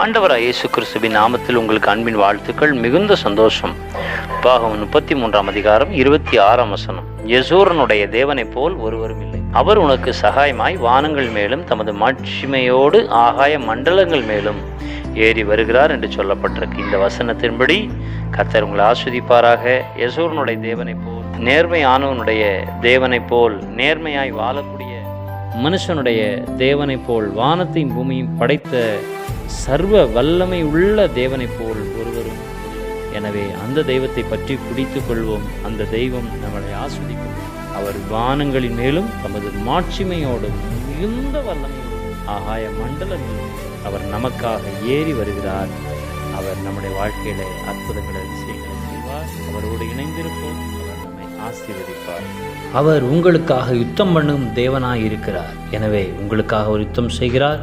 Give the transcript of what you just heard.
ஆண்டவராக இயேசு கிறிஸ்துவின் நாமத்தில் உங்களுக்கு அன்பின் வாழ்த்துக்கள் மிகுந்த சந்தோஷம். பாகம் முப்பத்தி மூன்றாம் அதிகாரம் இருபத்தி ஆறாம் வசனம். யசூரனுடைய தேவனைப் போல் ஒருவரும் இல்லை. அவர் உனக்கு சகாயமாய் வானங்கள் மேலும் தமது மாட்சிமையோடு ஆகாய மண்டலங்கள் மேலும் ஏறி வருகிறார் என்று சொல்லப்பட்டிருக்கு. இந்த வசனத்தின்படி கத்தர் உங்களை ஆஸ்வதிப்பாராக. யசூரனுடைய தேவனைப் போல் நேர்மையானவனுடைய தேவனைப் போல் நேர்மையாய் வாழக்கூடிய மனுஷனுடைய தேவனைப் போல் வானத்தையும் பூமியும் படைத்த சர்வ வல்லமை உள்ள தேவனைப் போல் ஒருவரும். எனவே அந்த தெய்வத்தை பற்றி பிடித்துக் கொள்வோம். அந்த தெய்வம் நம்மளை ஆஸ்வதிக்கும். அவர் வானங்களின் மேலும் தமது மாட்சிமையோடும் மிகுந்த வல்லமையோடும் ஆகாய மண்டலங்களில் அவர் நமக்காக ஏறி வருகிறார். அவர் நம்முடைய வாழ்க்கையில அற்புதங்களை அதிசயங்களை செய்வார். அவரோடு இணைந்திருப்போம். அவர் நம்மை ஆசீர்வதிப்பார். அவர் உங்களுக்காக யுத்தம் பண்ணும் தேவனாய் இருக்கிறார் எனவே உங்களுக்காக ஒரு யுத்தம் செய்கிறார்.